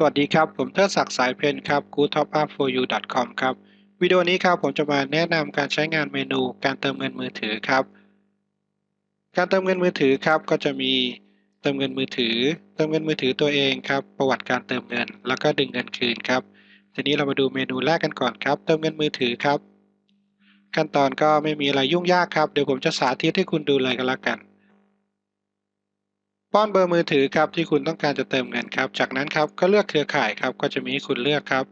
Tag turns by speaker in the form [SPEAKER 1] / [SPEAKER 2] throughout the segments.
[SPEAKER 1] สวัสดีครับ ผมเทิดศักดิ์สายเพนครับ goodtopup4u.com ครับ วิดีโอนี้ครับผมจะมาแนะนำการใช้งานเมนูการเติมเงินมือถือครับ การเติมเงินมือถือครับก็จะมีเติมเงินมือถือ เติมเงินมือถือตัวเองครับ ประวัติการเติมเงิน แล้วก็ดึงเงินคืนครับ ทีนี้เรามาดูเมนูแรกกันก่อนครับ เติมเงินมือถือครับ ขั้นตอนก็ไม่มีอะไรยุ่งยากครับ เดี๋ยวผมจะสาธิตให้คุณดูเลยกันละกัน ป้อนเบอร์มือถือครับที่คุณต้องการจะเติมเงินครับ จากนั้นครับก็เลือกเครือข่ายครับก็จะมีให้คุณเลือกครับ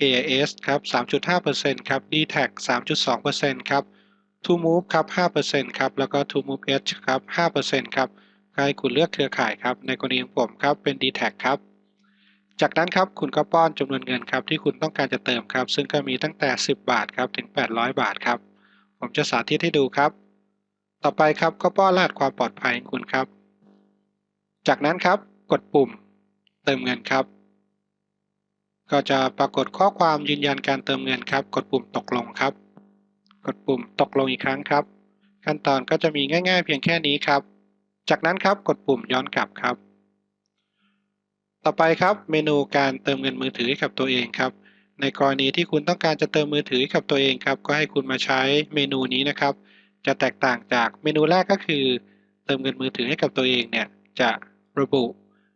[SPEAKER 1] AIS ครับ 3.5%ครับ DTAC 3.2%ครับ ToMove ครับ 5%ครับ แล้วก็ ToMove Edge ครับ 5%ครับให้คุณเลือกเครือข่ายครับ ในกรณีของผมครับเป็น DTAC ครับ จากนั้นครับคุณก็ป้อนจำนวนเงินครับที่คุณต้องการจะเติมครับ ซึ่งก็มีตั้งแต่ 10 บาทครับถึง 800 บาทครับ ผมจะสาธิตให้ดูครับ ต่อไปครับก็ป้อนรหัสความปลอดภัยของคุณครับ จากนั้นครับกดปุ่มเติมเงินครับ ก็จะปรากฏข้อความยืนยันการเติมเงินครับ กดปุ่มตกลงครับ กดปุ่มตกลงอีกครั้งครับ ขั้นตอนก็จะมีง่าย ๆ เพียงแค่นี้ครับ จากนั้นครับกดปุ่มย้อนกลับครับ ต่อไปครับเมนูการเติมเงินมือถือให้กับตัวเองครับ ในกรณีที่คุณต้องการจะเติมมือถือให้กับตัวเองครับ ก็ให้คุณมาใช้เมนูนี้นะครับ จะแตกต่างจากเมนูแรกก็คือ เติมเงินมือถือให้กับตัวเองเนี่ยจะ ระบุ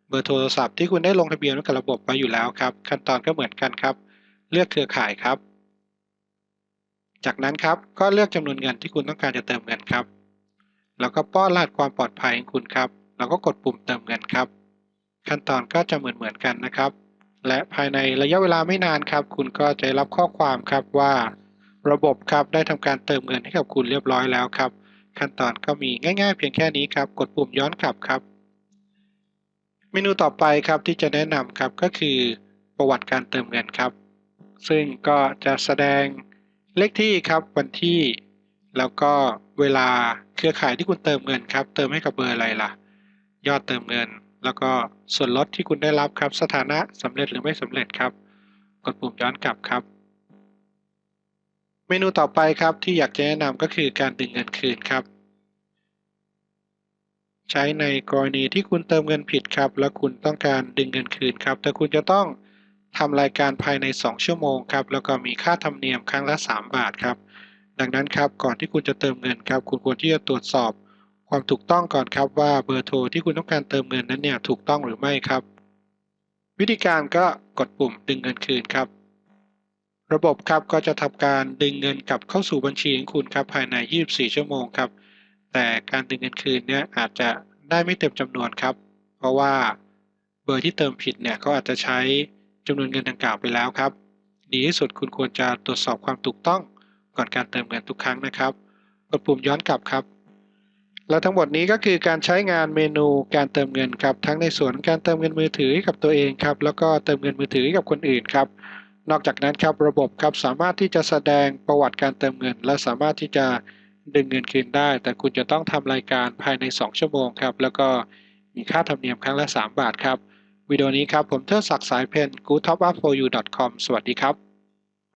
[SPEAKER 1] เบอร์โทรศัพท์ที่คุณได้ลงทะเบียนไว้กับระบบไว้อยู่แล้วครับ ขั้นตอนก็เหมือนกันครับ เลือกเครือข่ายครับ จากนั้นครับก็เลือกจำนวนเงินที่คุณต้องการจะเติมเงินครับ แล้วก็ป้อนรหัสความปลอดภัยของคุณครับ แล้วก็กดปุ่มเติมเงินครับ ขั้นตอนก็จะเหมือนเหมือนกันนะครับ และภายในระยะเวลาไม่นานครับ คุณก็จะรับข้อความครับว่า ระบบครับได้ทำการเติมเงินให้กับคุณเรียบร้อยแล้วครับ ขั้นตอนก็มีง่าย ๆ เพียงแค่นี้ครับ กดปุ่มย้อนกลับครับ เมนูต่อไปครับที่จะแนะนำครับก็คือประวัติการเติมเงินครับ ซึ่งก็จะแสดงเลขที่ครับวันที่ แล้วก็เวลาเครือข่ายที่คุณเติมเงินครับ เติมให้กับเบอร์อะไรล่ะ ยอดเติมเงิน แล้วก็ส่วนลดที่คุณได้รับครับ สถานะสำเร็จหรือไม่สำเร็จครับ กดปุ่มย้อนกลับครับ เมนูต่อไปครับที่อยากจะแนะนำก็คือการดึงเงินคืนครับ ใช้ในกรณีที่คุณเติมเงินผิดครับ แล้วคุณต้องการดึงเงินคืนครับ แต่คุณจะต้องทำรายการภายใน 2 ชั่วโมงครับ แล้วก็มีค่าธรรมเนียมครั้งละ 3 บาทครับ ดังนั้นครับ ก่อนที่คุณจะเติมเงินครับ คุณควรที่จะตรวจสอบความถูกต้องก่อนครับว่าเบอร์โทรที่คุณต้องการเติมเงินนั้นเนี่ยถูกต้องหรือไม่ครับ วิธีการก็กดปุ่มดึงเงินคืนครับ ระบบครับก็จะทำการดึงเงินกลับเข้าสู่บัญชีของคุณครับภายใน 24 ชั่วโมงครับ แต่การดึงเงินคืนเนี่ยอาจจะได้ไม่เต็มจำนวนครับ เพราะว่าเบอร์ที่เติมผิดเนี่ยก็อาจจะใช้จำนวนเงินดังกล่าวไปแล้วครับ ดีที่สุดคุณควรจะตรวจสอบความถูกต้องก่อนการเติมเงินทุกครั้งนะครับ กดปุ่มย้อนกลับครับ และทั้งหมดนี้ก็คือการใช้งานเมนูการเติมเงินครับ ทั้งในส่วนการเติมเงินมือถือกับตัวเองครับ แล้วก็เติมเงินมือถือกับคนอื่นครับ นอกจากนั้นครับระบบครับสามารถที่จะแสดงประวัติการเติมเงิน และสามารถที่จะ ดึงเงินคืนได้ แต่คุณจะต้องทำรายการภายใน 2 ชั่วโมงครับ แล้วก็มีค่าธรรมเนียมครั้งละ 3 บาทครับ วิดีโอนี้ครับ ผมเทิดศักดิ์สายเพน goodtopup4u.com สวัสดีครับ